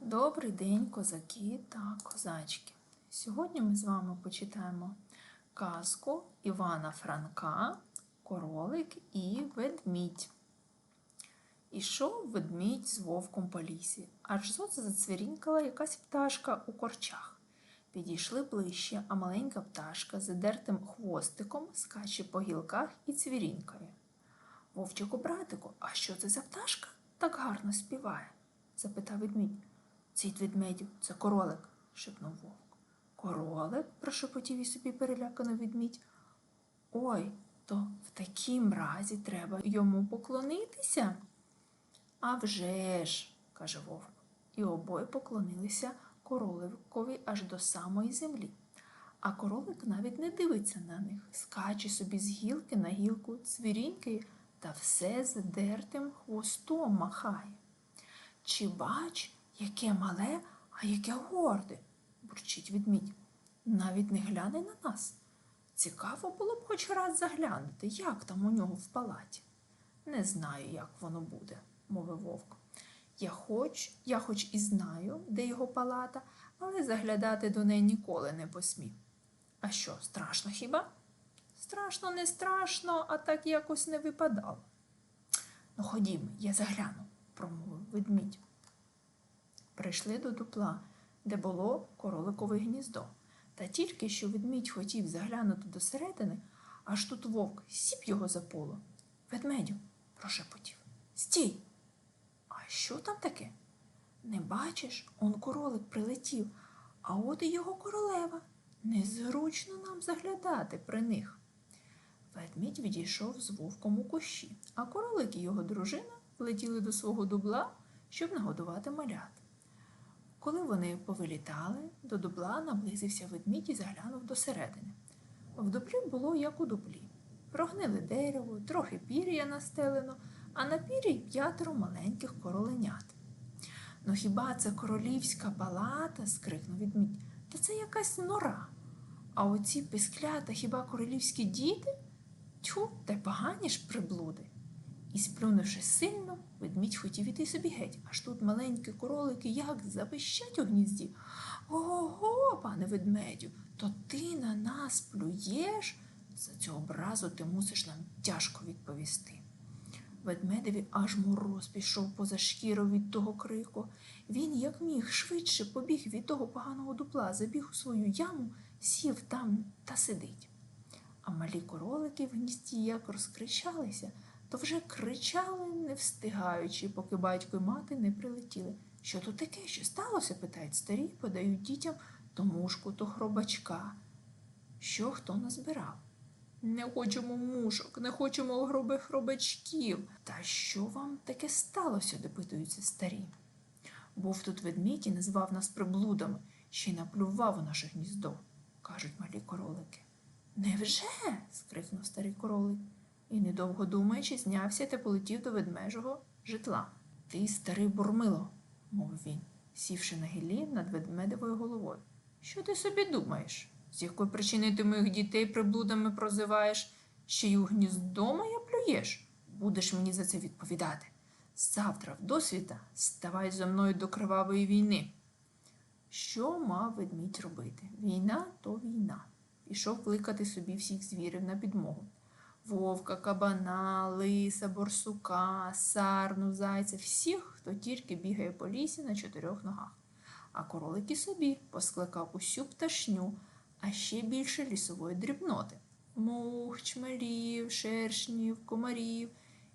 Добрий день, козаки та козачки. Сьогодні ми з вами почитаємо казку Івана Франка, Королик і ведмідь. Ішов ведмідь з вовком по лісі, аж зот зацвірінькала якась пташка у корчах. Підійшли ближче, а маленька пташка з задертим хвостиком скаче по гілках і цвірінькає. Вовчику, братику, а що це за пташка так гарно співає? запитав ведмідь. Цей ведмедю, це королик, шепнув вовк. Королик? прошепотів і собі перелякано ведмідь. Ой, то в такім разі треба йому поклонитися. «А вже ж», – каже вовк, і обоє поклонилися короликові аж до самої землі. А королик навіть не дивиться на них, скаче собі з гілки на гілку, цвірінькає та все задертим хвостом махає. Чи бач, яке мале, а яке горде, бурчить ведмідь. Навіть не гляне на нас. Цікаво було б хоч раз заглянути, як там у нього в палаті. Не знаю, як воно буде, мовив вовк. Я хоч, я хоч і знаю, де його палата, але заглядати до неї ніколи не посмів. А що, страшно хіба? Страшно, не страшно, а так якось не випадало. Ну, ходімо, я загляну, промовив ведмідь. Прийшли до дупла, де було короликове гніздо. Та тільки що ведмідь хотів заглянути до середини, аж тут вовк сіп його за поло. Ведмедю, прошепотів. Стій. Що там таке? Не бачиш, он королик прилетів, а от і його королева. Незручно нам заглядати при них. Ведмідь відійшов з вовком у кущі, а королик і його дружина летіли до свого дубла, щоб нагодувати малят. Коли вони повилітали, до дубла наблизився ведмідь і заглянув до середини. В дуплі було, як у дуплі. Прогнили дерево, трохи пір'я настелено, а на пір'ї п'ятеро маленьких короленят. Ну хіба це королівська палата? скрикнув ведмідь. Та це якась нора. А оці писклята хіба королівські діти? Тьху, та погані ж приблуди. І сплюнувши сильно, ведмідь хотів іти собі геть, аж тут маленькі королики як запищать у гнізді. Ого, пане ведмедю, то ти на нас плюєш? За цю образу ти мусиш нам тяжко відповісти. Ведмедеві аж мороз пішов поза шкіру від того крику. Він, як міг, швидше побіг від того поганого дупла, забіг у свою яму, сів там та сидить. А малі королики в гнізді як розкричалися, то вже кричали, не встигаючи, поки батько й мати не прилетіли. Що тут таке, що сталося? питають старі, подають дітям то мушку, то хробачка. Що хто назбирав? Не хочемо мушок, не хочемо грубих хробачків. Та що вам таке сталося? допитуються старі. Був тут ведмідь і назвав нас приблудами, ще й наплював у наше гніздо, кажуть малі королики. Невже? скрикнув старий королик і, недовго думаючи, знявся та полетів до ведмежого житла. Ти, старий бурмило, мовив він, сівши на гіллі над ведмедовою головою. Що ти собі думаєш? З якої причини ти моїх дітей приблудами прозиваєш, ще й у гніздо моє плюєш? Будеш мені за це відповідати. Завтра, в досвіта, ставай зо мною до кривавої війни. Що мав ведмідь робити? Війна то війна. Пішов кликати собі всіх звірів на підмогу. Вовка, кабана, лиса, борсука, сарну, зайця, всіх, хто тільки бігає по лісі на чотирьох ногах. А королик і собі поскликав усю пташню, а ще більше лісової дрібноти мух, чмелів, шершнів, комарів,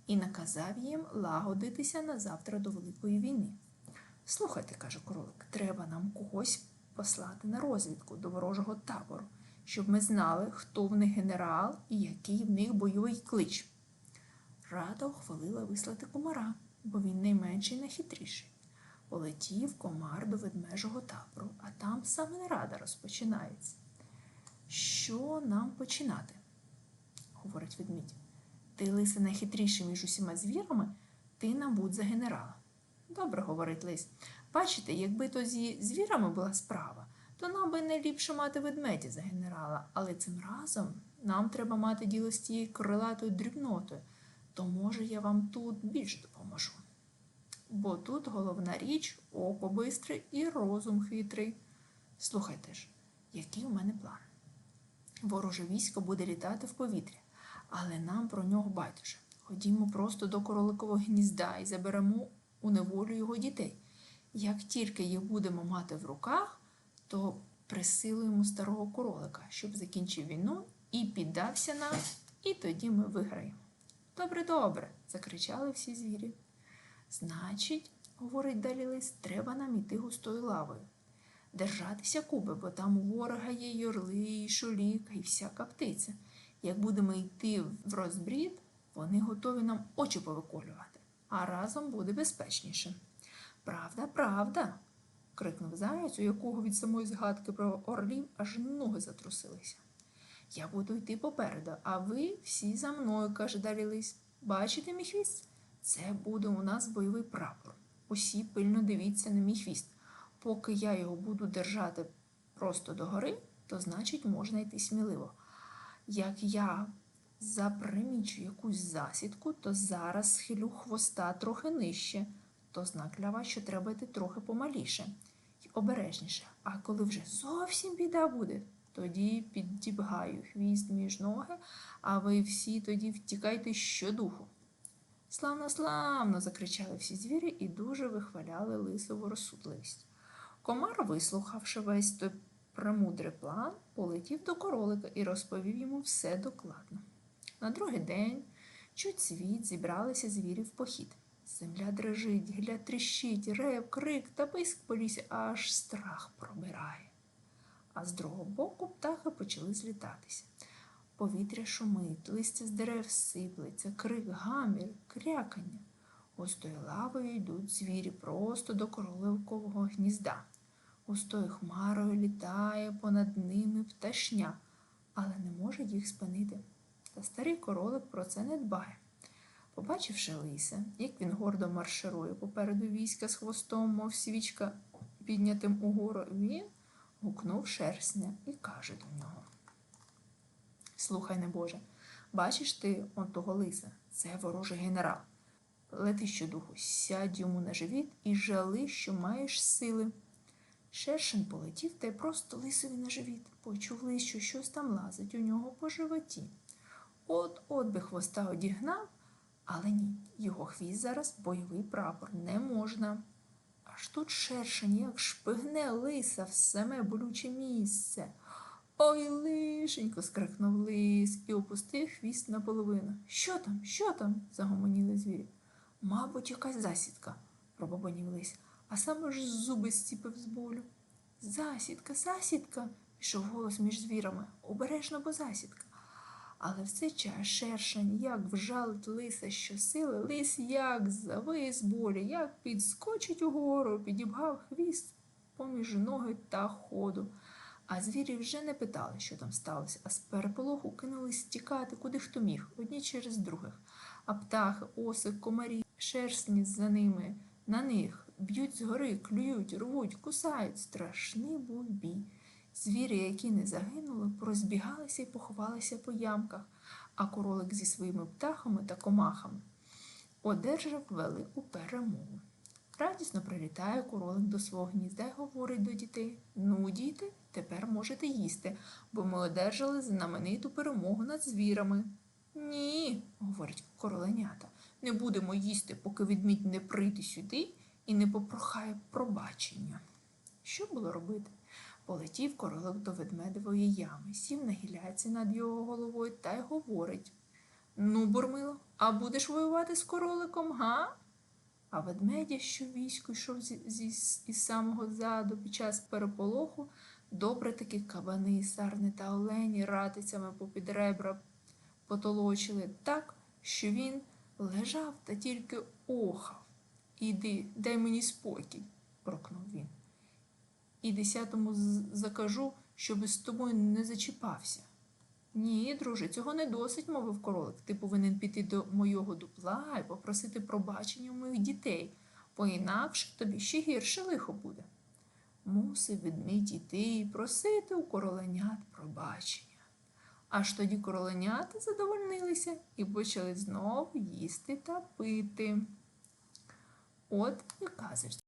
і наказав їм лагодитися на завтра до Великої війни. Слухайте, каже королик, треба нам когось послати на розвідку до ворожого табору щоб ми знали, хто в них генерал і який в них бойовий клич. Рада ухвалила вислати комара, бо він найменший і найхитріший. Полетів комар до ведмежого табору, а там саме рада розпочинається. Що нам починати? говорить ведмідь. Ти лисе найхитріший між усіма звірами, ти нам будь за генерала. Добре, говорить лис. Бачите, якби то зі звірами була справа, то нам би найліпше мати ведмедя за генерала, але цим разом нам треба мати діло з тією крилатою дрібнотою, то може я вам тут більше допоможу. Бо тут головна річ око бистре і розум хитрий. Слухайте ж, який у мене план? Вороже військо буде літати в повітрі, але нам про нього байдуже. Ходімо просто до короликового гнізда і заберемо у неволю його дітей. Як тільки їх будемо мати в руках, то присилуємо старого королика, щоб закінчив війну і піддався нам, і тоді ми виграємо. Добре, добре, закричали всі звірі. Значить, говорить далі лист, треба нам іти густою лавою. Держатися куби, бо там у ворога є й орли, і шуліка, і всяка птиця. Як будемо йти в розбрід, вони готові нам очі повиколювати, а разом буде безпечніше. Правда, правда. крикнув заяць, у якого від самої згадки про орлів аж ноги затрусилися. Я буду йти попереду, а ви всі за мною, каже далі лис. Бачите мій хвіст? Це буде у нас бойовий прапор. Усі пильно дивіться на мій хвіст. Поки я його буду держати просто догори, то значить можна йти сміливо. Як я запримічу якусь засідку, то зараз схилю хвоста трохи нижче, то знак для вас, що треба йти трохи помаліше й обережніше. А коли вже зовсім біда буде, тоді піддібгаю хвіст між ноги, а ви всі тоді втікайте щодуху. Славно, славно! закричали всі звірі і дуже вихваляли лисову розсудливість. Комар, вислухавши весь той премудрий план, полетів до королика і розповів йому все докладно. На другий день, чуть світ, зібралися звірі в похід. Земля дрижить, гілля тріщить, рев, крик та писк по лісі, аж страх пробирає. А з другого боку птахи почали злітатися. Повітря шумить, листя з дерев сиплеться, крик, гамір, крякання. Густою лавою йдуть звірі просто до королевкового гнізда. Густою хмарою літає понад ними пташня, але не може їх спинити. Та старий королик про це не дбає. Побачивши лиса, як він гордо марширує попереду війська з хвостом, мов свічка піднятим угору, він гукнув шерстня і каже до нього. Слухай, небоже, бачиш ти он того лиса, це ворожий генерал. Лети щодуху, сядь йому на живіт і жали, що маєш сили. Шершень полетів та й просто лисові на живіт. Почув лис, що щось там лазить у нього по животі. От от би хвоста одігнав, але ні, його хвіст зараз бойовий прапор не можна. Аж тут шершень, як шпигне лиса в саме болюче місце. Ой, лишенько, скрикнув лис і опустив хвіст наполовину. Що там? Що там? загомоніли звірі. Мабуть, якась засідка, пробабонів лис, а саме ж зуби зціпив з болю. Засідка, засідка, пішов голос між звірами. Обережно, бо засідка. Але в цей час шершень, як вжалить лиса щосили, лис як завис болі, як підскочить угору, підібгав хвіст поміж ноги та ходу. А звірі вже не питали, що там сталося, а з переполоху кинулись тікати, куди хто міг, одні через других. А птахи, оси, комарі, шерстні за ними, на них б'ють згори, клюють, рвуть, кусають. Страшний був бій. Звірі, які не загинули, порозбігалися і поховалися по ямках, а королик зі своїми птахами та комахами одержав велику перемогу. Радісно прилітає королик до свого гнізда і говорить до дітей: Ну, діти, тепер можете їсти, бо ми одержали знамениту перемогу над звірами. Ні, говорять короленята, не будемо їсти, поки відмідь не прийде сюди і не попрохає пробачення. Що було робити? Полетів королик до ведмедової ями, сів на гіляці над його головою та й говорить Ну, бурмило, а будеш воювати з короликом, га? А ведмедя, що військо йшов із самого заду під час переполоху, добре таки кабани, сарни та олені ратицями попід ребра потолочили так, що він лежав та тільки охав. Іди, дай мені спокій, прокнув він. І десятому закажу, щоби з тобою не зачіпався. Ні, друже, цього не досить, мовив королик. Ти повинен піти до мого дупла і попросити пробачення у моїх дітей, бо інакше тобі ще гірше лихо буде. мусив ведмідь іти і просити у короленят пробачення. Аж тоді короленята задовольнилися і почали знову їсти та пити. От і казочка